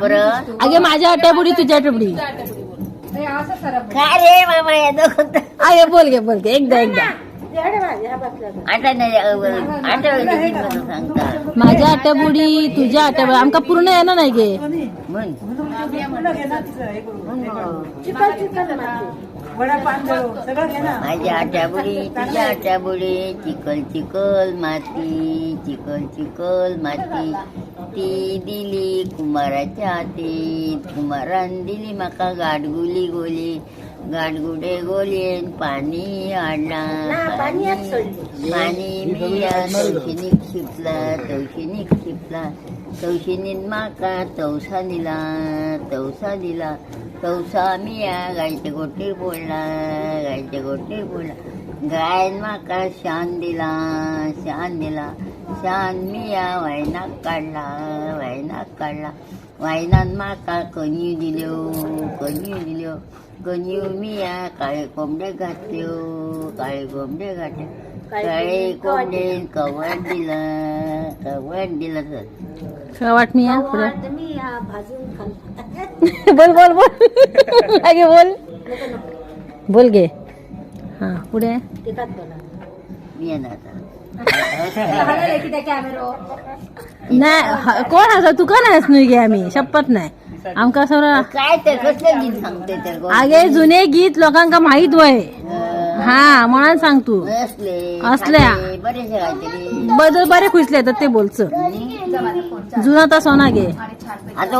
परत अगे माझ्या आट्यापुडी तुझ्या आट्यापुडी काय रे बाबा या दोघं अगे बोल गे बोल गे एकदा एकदा. नाही सांगता? माझ्या आट्यापुडी तुझ्या आट्यापुडी आमका पूर्ण येणार नाही गे. माझ्या आट्याबुडी तुझ्या आट्याबुडी. चिकल चिकल माती चिकल चिकल माती. ती दिली कुमाराच्या हाती. कुमारान दिली म्हाका गाडगुली गोली. गाडगुडे गोलयेन पाणी हाडला पाणी मी तवशिनीक शिपला तवशिनीक शिपला तवशिनीन म्हाका तवसा दिला तवसा दिला. तवसा मी या गायच्या गोटीर पडला गायच्या गोटीर पडला गायन म्हाका शान दिला शान दिला. शान मी या वायनाक काडला वायनाक काडला वायनान म्हाका कन्यू दिल्यो कन्यू दिल्यो. कन्यू मी या काळे कोंबडे घातल्यो काळे कोंबडे घातले काळे कोंबडे कवट दिला कवट दिला तर काय वाट मी या पुढे बोल बोल बोल अगे बोल बोल गे हा पुढे मी येणार आता. नाही हा- कोण हसा तू का नाही हसू गे आम्ही शपथ नाही आमका सर काय तर कसलं गीत सांगते तर गो? आगे जुने गीत लोकांका माहीत वय. हा. म्हणून सांग तू. असले असल्या. काहीतरी बदल बरे खुसले तर ते बोलच. जुना तर सोना गे आता